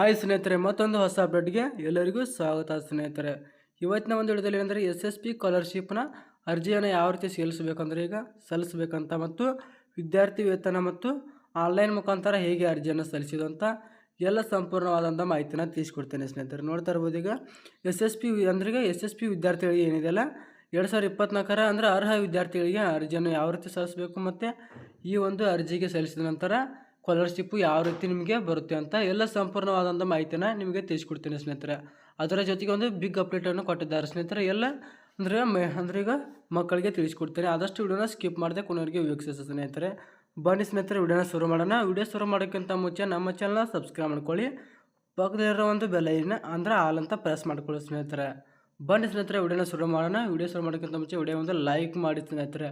Hi ಸ್ನೇಹಿತರೆ, ಮತ್ತೊಂದು ಹೊಸ ಅಪ್ಡೇಟ್ಗೆ ಎಲ್ಲರಿಗೂ ಸ್ವಾಗತ ಸ್ನೇಹಿತರೆ. ಇವತ್ತಿನ ಒಂದು ವಿಡಿಯೋದಲ್ಲಿ ಏನಂದರೆ, ಎಸ್ ಎಸ್ ಪಿ ಸ್ಕಾಲರ್ಶಿಪ್ನ ಅರ್ಜಿಯನ್ನು ಯಾವ ರೀತಿ ಸಲ್ಲಿಸಬೇಕಂದ್ರೆ ಈಗ ಸಲ್ಲಿಸಬೇಕಂತ ಮತ್ತು ವಿದ್ಯಾರ್ಥಿ ವೇತನ ಮತ್ತು ಆನ್ಲೈನ್ ಮುಖಾಂತರ ಹೇಗೆ ಅರ್ಜಿಯನ್ನು ಸಲ್ಲಿಸಿದಂತ ಎಲ್ಲ ಸಂಪೂರ್ಣವಾದಂಥ ಮಾಹಿತಿನ ತಿಳಿಸ್ಕೊಡ್ತೇನೆ ಸ್ನೇಹಿತರೆ. ನೋಡ್ತಾ ಇರ್ಬೋದು ಈಗ ಎಸ್ ಎಸ್ ಪಿ ಅಂದ್ರೆ ಎಸ್ ಎಸ್ ಪಿ ವಿದ್ಯಾರ್ಥಿಗಳಿಗೆ ಏನಿದೆಯಲ್ಲ ಎರಡು ಸಾವಿರದ ಇಪ್ಪತ್ನಾಲ್ಕರ ಅಂದರೆ ಅರ್ಹ ವಿದ್ಯಾರ್ಥಿಗಳಿಗೆ ಅರ್ಜಿಯನ್ನು ಯಾವ ರೀತಿ ಸಲ್ಲಿಸಬೇಕು ಮತ್ತು ಈ ಒಂದು ಅರ್ಜಿಗೆ ಸಲ್ಲಿಸಿದ ನಂತರ ಸ್ಕಾಲರ್ಶಿಪ್ಪು ಯಾವ ರೀತಿ ನಿಮಗೆ ಬರುತ್ತೆ ಅಂತ ಎಲ್ಲ ಸಂಪೂರ್ಣವಾದಂಥ ಮಾಹಿತಿನ ನಿಮಗೆ ತಿಳಿಸ್ಕೊಡ್ತೀನಿ ಸ್ನೇಹಿತರೆ. ಅದರ ಜೊತೆಗೆ ಒಂದು ಬಿಗ್ ಅಪ್ಡೇಟನ್ನು ಕೊಟ್ಟಿದ್ದಾರೆ ಸ್ನೇಹಿತರೆ. ಎಲ್ಲ ಅಂದರೆ ಮೆ ಅಂದರೆ ಈಗ ಮಕ್ಕಳಿಗೆ ತಿಳಿಸ್ಕೊಡ್ತೀನಿ. ಆದಷ್ಟು ವಿಡಿಯೋನ ಸ್ಕಿಪ್ ಮಾಡದೆ ಕೊನೆಯವರಿಗೆ ವೀಕ್ಷಿಸಿ ಸ್ನೇಹಿತರೆ. ಬನ್ನಿ ಸ್ನೇಹಿತರೆ, ವಿಡಿಯೋನ ಶುರು ಮಾಡೋಣ. ವಿಡಿಯೋ ಶುರು ಮಾಡೋಕ್ಕಿಂತ ಮುಂಚೆ ನಮ್ಮ ಚಾನಲ್ನ ಸಬ್ಸ್ಕ್ರೈಬ್ ಮಾಡ್ಕೊಳ್ಳಿ. ಪಕ್ಕದಲ್ಲಿರೋ ಒಂದು ಬೆಲೈನ ಅಂದರೆ ಆಲ್ ಅಂತ ಪ್ರೆಸ್ ಮಾಡ್ಕೊಳ್ಳಿ ಸ್ನೇಹಿತರೆ. ಬನ್ನಿ ಸ್ನೇಹಿತರೆ, ವಿಡಿಯೋನ ಶುರು ಮಾಡೋಣ. ವಿಡಿಯೋ ಶುರು ಮಾಡೋಕ್ಕಿಂತ ಮುಂಚೆ ವಿಡಿಯೋ ಒಂದು ಲೈಕ್ ಮಾಡಿ ಸ್ನೇಹಿತರೆ.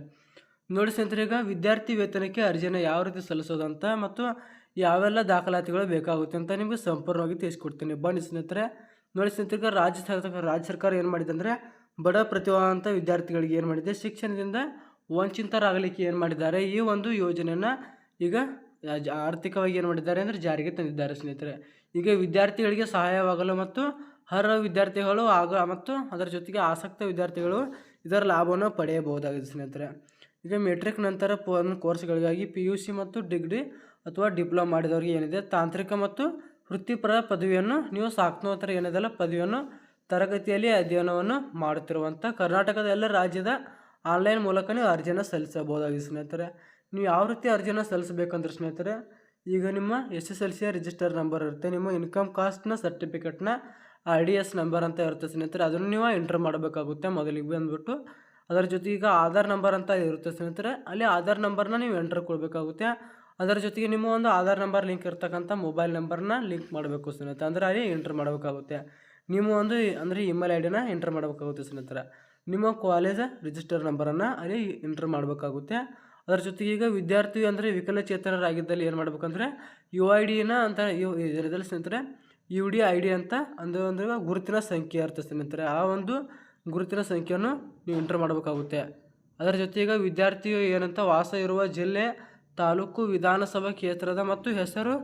ನೋಡಿ ಸ್ನೇಹಿತರೆ, ಈಗ ವಿದ್ಯಾರ್ಥಿ ವೇತನಕ್ಕೆ ಅರ್ಜಿನ ಯಾವ ರೀತಿ ಸಲ್ಲಿಸೋದಂತ ಮತ್ತು ಯಾವೆಲ್ಲ ದಾಖಲಾತಿಗಳು ಬೇಕಾಗುತ್ತೆ ಅಂತ ನಿಮಗೆ ಸಂಪೂರ್ಣವಾಗಿ ತಿಳಿಸ್ಕೊಡ್ತೀನಿ. ಬನ್ನಿ ಸ್ನೇಹಿತರೆ. ನೋಡಿ ಸ್ನೇಹಿತರೆ ರಾಜ್ಯ ಸರ್ಕಾರ ರಾಜ್ಯ ಸರ್ಕಾರ ಏನು ಮಾಡಿದೆ ಅಂದರೆ ಬಡ ಪ್ರತಿಭಾವಂತ ವಿದ್ಯಾರ್ಥಿಗಳಿಗೆ ಏನು ಮಾಡಿದೆ? ಶಿಕ್ಷಣದಿಂದ ವಂಚಿತರಾಗಲಿಕ್ಕೆ ಏನು ಮಾಡಿದ್ದಾರೆ? ಈ ಒಂದು ಯೋಜನೆಯನ್ನು ಈಗ ಆರ್ಥಿಕವಾಗಿ ಏನು ಮಾಡಿದ್ದಾರೆ ಅಂದರೆ ಜಾರಿಗೆ ತಂದಿದ್ದಾರೆ ಸ್ನೇಹಿತರೆ. ಈಗ ವಿದ್ಯಾರ್ಥಿಗಳಿಗೆ ಸಹಾಯವಾಗಲು ಮತ್ತು ಅರ್ಹ ವಿದ್ಯಾರ್ಥಿಗಳು ಆಗ ಮತ್ತು ಅದರ ಜೊತೆಗೆ ಆಸಕ್ತ ವಿದ್ಯಾರ್ಥಿಗಳು ಇದರ ಲಾಭವನ್ನು ಪಡೆಯಬಹುದಾಗಿದೆ ಸ್ನೇಹಿತರೆ. ಈಗ ಮೆಟ್ರಿಕ್ ನಂತರ ಕೋರ್ಸ್ಗಳಿಗಾಗಿ ಪಿ ಯು ಸಿ ಮತ್ತು ಡಿಗ್ರಿ ಅಥವಾ ಡಿಪ್ಲೊಮಾ ಮಾಡಿದವರಿಗೆ ಏನಿದೆ? ತಾಂತ್ರಿಕ ಮತ್ತು ವೃತ್ತಿಪರ ಪದವಿಯನ್ನು ನೀವು ಸಾಕ್ನೋತ್ತರ ಏನಿದೆಲ್ಲ ಪದವಿಯನ್ನು ತರಗತಿಯಲ್ಲಿ ಅಧ್ಯಯನವನ್ನು ಮಾಡುತ್ತಿರುವಂಥ ಕರ್ನಾಟಕದ ಎಲ್ಲ ರಾಜ್ಯದ ಆನ್ಲೈನ್ ಮೂಲಕ ನೀವು ಅರ್ಜಿಯನ್ನು ಸಲ್ಲಿಸಬಹುದಾಗಿದೆ ಸ್ನೇಹಿತರೆ. ನೀವು ಯಾವ ರೀತಿ ಅರ್ಜಿಯನ್ನು ಸಲ್ಲಿಸಬೇಕಂದ್ರೆ ಸ್ನೇಹಿತರೆ, ಈಗ ನಿಮ್ಮ ಎಸ್ ಎಸ್ ಎಲ್ ಸಿಯ ರಿಜಿಸ್ಟರ್ ನಂಬರ್ ಇರುತ್ತೆ. ನಿಮ್ಮ ಇನ್ಕಮ್ ಕಾಸ್ಟ್ನ ಸರ್ಟಿಫಿಕೇಟ್ನ ಐ ಡಿ ಎಸ್ ನಂಬರ್ ಅಂತ ಇರುತ್ತೆ ಸ್ನೇಹಿತರೆ. ಅದನ್ನು ನೀವು ಎಂಟ್ರ್ ಮಾಡಬೇಕಾಗುತ್ತೆ ಮೊದಲಿಗೆ ಬಂದುಬಿಟ್ಟು. ಅದರ ಜೊತೆಗೆ ಈಗ ಆಧಾರ್ ನಂಬರ್ ಅಂತ ಇರುತ್ತೆ ಸ್ನೇಹಿತರೆ, ಅಲ್ಲಿ ಆಧಾರ್ ನಂಬರ್ನ ನೀವು ಎಂಟ್ರ್ ಕೊಡಬೇಕಾಗುತ್ತೆ. ಅದರ ಜೊತೆಗೆ ನಿಮ್ಮ ಒಂದು ಆಧಾರ್ ನಂಬರ್ ಲಿಂಕ್ ಇರ್ತಕ್ಕಂಥ ಮೊಬೈಲ್ ನಂಬರ್ನ ಲಿಂಕ್ ಮಾಡಬೇಕು ಸ್ನೇಹಿತರೆ, ಅಂದರೆ ಅಲ್ಲಿ ಎಂಟ್ರ್ ಮಾಡಬೇಕಾಗುತ್ತೆ. ನಿಮ್ಮ ಒಂದು ಅಂದರೆ ಇಮೇಲ್ ಐ ಡಿನ ಎಂಟ್ರ್ ಮಾಡಬೇಕಾಗುತ್ತೆ ಸ್ನೇಹಿತರೆ. ನಿಮ್ಮ ಕಾಲೇಜ್ ರಿಜಿಸ್ಟರ್ ನಂಬರನ್ನು ಅಲ್ಲಿ ಎಂಟ್ರ್ ಮಾಡಬೇಕಾಗುತ್ತೆ. ಅದರ ಜೊತೆಗೆ ಈಗ ವಿದ್ಯಾರ್ಥಿ ಅಂದರೆ ವಿಕಲಚೇತನರಾಗಿದ್ದಲ್ಲಿ ಏನು ಮಾಡಬೇಕಂದ್ರೆ, ಯು ಐ ಡಿನ ಅಂತ ಯು ಇದರಲ್ಲಿ ಸ್ನೇಹಿತರೆ, ಯು ಡಿ ಐ ಡಿ ಅಂತ ಅಂದರೆ ಅಂದ್ರೆ ಗುರುತಿನ ಸಂಖ್ಯೆ ಇರ್ತದೆ ಸ್ನೇಹಿತರೆ. ಆ ಒಂದು ಗುರುತಿನ ಸಂಖ್ಯೆಯನ್ನು ನೀವು ಎಂಟ್ರ್ ಮಾಡಬೇಕಾಗುತ್ತೆ. ಅದರ ಜೊತೆಗೆ ವಿದ್ಯಾರ್ಥಿಯು ಏನಂತ ವಾಸ ಇರುವ ಜಿಲ್ಲೆ, ತಾಲೂಕು, ವಿಧಾನಸಭಾ ಕ್ಷೇತ್ರದ ಮತ್ತು ಹೆಸರು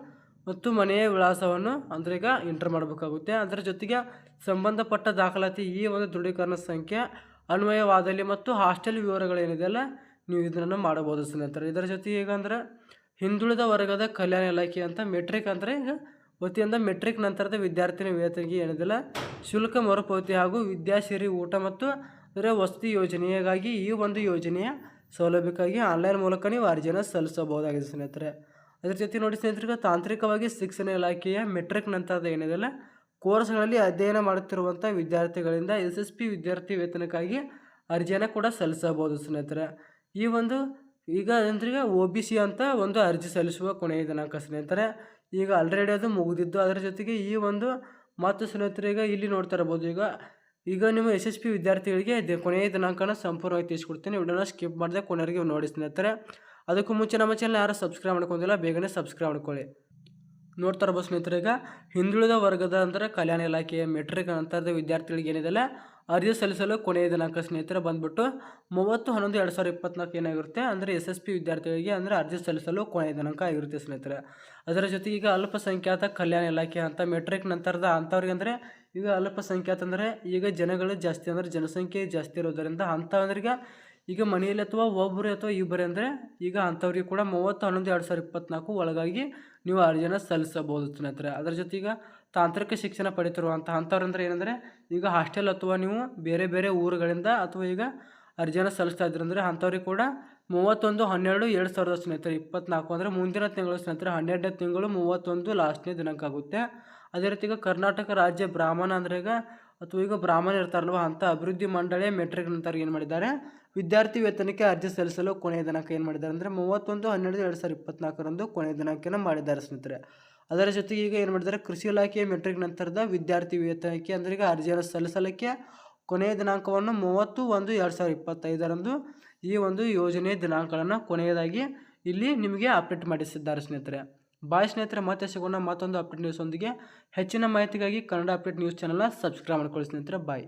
ಮತ್ತು ಮನೆಯ ವಿಳಾಸವನ್ನು ಅಂದರೆ ಈಗ ಎಂಟ್ರ್ ಮಾಡಬೇಕಾಗುತ್ತೆ. ಅದರ ಜೊತೆಗೆ ಸಂಬಂಧಪಟ್ಟ ದಾಖಲಾತಿ ಈ ಒಂದು ದೃಢೀಕರಣ ಸಂಖ್ಯೆ, ಅನ್ವಯವಾದಲ್ಲಿ ಮತ್ತು ಹಾಸ್ಟೆಲ್ ವಿವರಗಳೇನಿದೆಯಲ್ಲ ನೀವು ಇದನ್ನು ಮಾಡಬಹುದು ಸ್ನೇಹಿತರೆ. ಇದರ ಜೊತೆಗೆ ಈಗ ಅಂದ್ರೆ ಹಿಂದುಳಿದ ವರ್ಗದ ಕಲ್ಯಾಣ ಇಲಾಖೆ ಅಂತ ಮೆಟ್ರಿಕ್ ಅಂದರೆ ಈಗ ವತಿಯಿಂದ ಮೆಟ್ರಿಕ್ ನಂತರದ ವಿದ್ಯಾರ್ಥಿನಿ ವೇತನಿಗೆ ಏನಿದೆಲ್ಲ. ಶುಲ್ಕ ಮರುಪಾವತಿ ಹಾಗೂ ವಿದ್ಯಾಸಿರಿ ಊಟ ಮತ್ತು ಅಂದರೆ ವಸತಿ ಯೋಜನೆಗಾಗಿ ಈ ಒಂದು ಯೋಜನೆಯ ಸೌಲಭ್ಯಕ್ಕಾಗಿ ಆನ್ಲೈನ್ ಮೂಲಕ ನೀವು ಅರ್ಜಿಯನ್ನು ಸಲ್ಲಿಸಬಹುದಾಗಿದೆ ಸ್ನೇಹಿತರೆ. ಅದರ ಜೊತೆ ನೋಡಿ ಸ್ನೇಹಿತರಿಗೆ, ತಾಂತ್ರಿಕವಾಗಿ ಶಿಕ್ಷಣ ಇಲಾಖೆಯ ಮೆಟ್ರಿಕ್ ನಂತರದ ಏನಿದೆಲ್ಲ, ಕೋರ್ಸ್ಗಳಲ್ಲಿ ಅಧ್ಯಯನ ಮಾಡುತ್ತಿರುವಂಥ ವಿದ್ಯಾರ್ಥಿಗಳಿಂದ ಎಸ್ ಎಸ್ ಪಿ ವಿದ್ಯಾರ್ಥಿ ವೇತನಕ್ಕಾಗಿ ಅರ್ಜಿಯನ್ನು ಕೂಡ ಸಲ್ಲಿಸಬಹುದು ಸ್ನೇಹಿತರೆ. ಈ ಒಂದು ಈಗ ಅಂದ್ರೆ ಈಗ ಒ ಬಿ ಸಿ ಅಂತ ಒಂದು ಅರ್ಜಿ ಸಲ್ಲಿಸುವ ಕೊನೆಯ ದಿನಾಂಕ ಸ್ನೇಹಿತರೆ ಈಗ ಆಲ್ರೆಡಿ ಅದು ಮುಗಿದಿದ್ದು. ಅದರ ಜೊತೆಗೆ ಈ ಒಂದು ಮತ್ತು ಸ್ನೇಹಿತರೆ, ಈಗ ಇಲ್ಲಿ ನೋಡ್ತಾ ಇರ್ಬೋದು ಈಗ ಈಗ ನಿಮ್ಮ ಎಸ್ ಎಸ್ ಪಿ ವಿದ್ಯಾರ್ಥಿಗಳಿಗೆ ಕೊನೆಯ ದಿನಾಂಕನ ಸಂಪೂರ್ಣವಾಗಿ ತಿಳಿಸ್ಕೊಡ್ತೀನಿ. ವಿಡಿಯೋನ ಸ್ಕಿಪ್ ಮಾಡಿದೆ ಕೊನೆಯವರಿಗೆ ನೋಡಿ ಸ್ನೇಹಿತರೆ. ಅದಕ್ಕೂ ಮುಂಚೆ ನಮ್ಮ ಚಾನಲ್ ಯಾರು ಸಬ್ಸ್ಕ್ರೈಬ್ ಮಾಡ್ಕೊಂಡಿಲ್ಲ, ಬೇಗನೆ ಸಬ್ಸ್ಕ್ರೈಬ್ ಮಾಡ್ಕೊಳ್ಳಿ. ನೋಡ್ತಾ ಇರ್ಬೋದು ಸ್ನೇಹಿತರೆ, ಈಗ ಹಿಂದುಳಿದ ವರ್ಗದ ಅಂದರೆ ಕಲ್ಯಾಣ ಇಲಾಖೆಯ ಮೆಟ್ರಿಕ್ ನಂತರದ ವಿದ್ಯಾರ್ಥಿಗಳಿಗೆ ಏನಿದೆಲ್ಲ ಅರ್ಜಿ ಸಲ್ಲಿಸಲು ಕೊನೆಯ ದಿನಾಂಕ ಸ್ನೇಹಿತರೆ ಬಂದ್ಬಿಟ್ಟು ಮೂವತ್ತು, ಹನ್ನೊಂದು, ಎರಡು ಸಾವಿರದ ಇಪ್ಪತ್ನಾಲ್ಕು ಏನಾಗಿರುತ್ತೆ? ಅಂದರೆ ಎಸ್ ಎಸ್ ಪಿ ವಿದ್ಯಾರ್ಥಿಗಳಿಗೆ ಅಂದರೆ ಅರ್ಜಿ ಸಲ್ಲಿಸಲು ಕೊನೆಯ ದಿನಾಂಕ ಆಗಿರುತ್ತೆ ಸ್ನೇಹಿತರೆ. ಅದರ ಜೊತೆಗೆ ಈಗ ಅಲ್ಪಸಂಖ್ಯಾತ ಕಲ್ಯಾಣ ಇಲಾಖೆ ಅಂತ ಮೆಟ್ರಿಕ್ ನಂತರದ ಅಂಥವ್ರಿಗೆ ಅಂದರೆ ಈಗ ಅಲ್ಪಸಂಖ್ಯಾತ ಅಂದರೆ ಈಗ ಜನಗಳು ಜಾಸ್ತಿ ಅಂದರೆ ಜನಸಂಖ್ಯೆ ಜಾಸ್ತಿ ಇರೋದರಿಂದ ಅಂಥವ್ರಿಗೆ ಈಗ ಮನೆಯಲ್ಲಿ ಅಥವಾ ಒಬ್ಬರು ಅಥವಾ ಇಬ್ಬರು ಅಂದರೆ ಈಗ ಅಂಥವ್ರಿಗೆ ಕೂಡ ಮೂವತ್ತು ಹನ್ನೊಂದು ಎರಡು ಸಾವಿರದ ಇಪ್ಪತ್ನಾಲ್ಕು ಒಳಗಾಗಿ ನೀವು ಅರ್ಜಿಯನ್ನು ಸಲ್ಲಿಸಬಹುದು ಸ್ನೇಹಿತರೆ. ಅದರ ಜೊತೆಗೆ ತಾಂತ್ರಿಕ ಶಿಕ್ಷಣ ಪಡಿತಿರುವಂಥ ಅಂಥವ್ರು ಅಂದರೆ ಏನಂದರೆ ಈಗ ಹಾಸ್ಟೆಲ್ ಅಥವಾ ನೀವು ಬೇರೆ ಬೇರೆ ಊರುಗಳಿಂದ ಅಥವಾ ಈಗ ಅರ್ಜಿಯನ್ನು ಸಲ್ಲಿಸ್ತಾ ಇದ್ರು ಅಂದರೆ ಅಂಥವ್ರಿಗೆ ಕೂಡ ಮೂವತ್ತೊಂದು, ಹನ್ನೆರಡು, ಎರಡು ಸಾವಿರದ ಸ್ನೇಹಿತರೆ, ಇಪ್ಪತ್ನಾಲ್ಕು ಅಂದರೆ ಮುಂದಿನ ತಿಂಗಳು ಸ್ನೇಹಿತರೆ ಹನ್ನೆರಡನೇ ತಿಂಗಳು ಮೂವತ್ತೊಂದು ಲಾಸ್ಟ್ನೇ ದಿನಾಂಕ ಆಗುತ್ತೆ. ಅದೇ ರೀತಿ ಈಗ ಕರ್ನಾಟಕ ರಾಜ್ಯ ಬ್ರಾಹ್ಮಣ ಅಂದ್ರೆ ಈಗ ಅಥವಾ ಈಗ ಬ್ರಾಹ್ಮಣ ಇರ್ತಾರಲ್ವ ಅಂಥ ಅಭಿವೃದ್ಧಿ ಮಂಡಳಿ ಮೆಟ್ರಿಕ್ ನಂತರ ಏನು ಮಾಡಿದ್ದಾರೆ? ವಿದ್ಯಾರ್ಥಿ ವೇತನಕ್ಕೆ ಅರ್ಜಿ ಸಲ್ಲಿಸಲು ಕೊನೆಯ ದಿನಾಂಕ ಏನು ಮಾಡಿದ್ದಾರೆ ಅಂದರೆ ಮೂವತ್ತೊಂದು, ಹನ್ನೆರಡು, ಎರಡು ಸಾವಿರದ ಇಪ್ಪತ್ನಾಲ್ಕರಂದು ಕೊನೆಯ ದಿನಾಂಕನ ಮಾಡಿದ್ದಾರೆ ಸ್ನೇಹಿತರೆ. ಅದರ ಜೊತೆಗೆ ಈಗ ಏನು ಮಾಡಿದ್ದಾರೆ, ಕೃಷಿ ಇಲಾಖೆಯ ಮೆಟ್ರಿಕ್ ನಂತರದ ವಿದ್ಯಾರ್ಥಿ ವೇತನಕ್ಕೆ ಅಂದರೆ ಈಗ ಅರ್ಜಿಯನ್ನು ಸಲ್ಲಿಸಲಿಕ್ಕೆ ಕೊನೆಯ ದಿನಾಂಕವನ್ನು ಮೂವತ್ತು ಒಂದು ಎರಡು ಸಾವಿರದ ಇಪ್ಪತ್ತೈದರಂದು ಈ ಒಂದು ಯೋಜನೆ ದಿನಾಂಕಗಳನ್ನು ಕೊನೆಯದಾಗಿ ಇಲ್ಲಿ ನಿಮಗೆ ಅಪ್ಡೇಟ್ ಮಾಡಿಸಿದ್ದಾರೆ ಸ್ನೇಹಿತರೆ. ಬಾಯ್ ಸ್ನೇಹಿತರೆ, ಮತ್ತೆ ಸಿಗೋಣ ಮತ್ತೊಂದು ಅಪ್ಡೇಟ್ ನ್ಯೂಸ್ ಒಂದಿಗೆ ಹೆಚ್ಚಿನ ಮಾಹಿತಿಗಾಗಿ ಕನ್ನಡ ಅಪ್ಡೇಟ್ ನ್ಯೂಸ್ ಚಾನಲ್ನ ಸಬ್ಸ್ಕ್ರೈಬ್ ಮಾಡ್ಕೊಳ್ಳಿ ಸ್ನೇಹಿತರೆ. ಬಾಯ್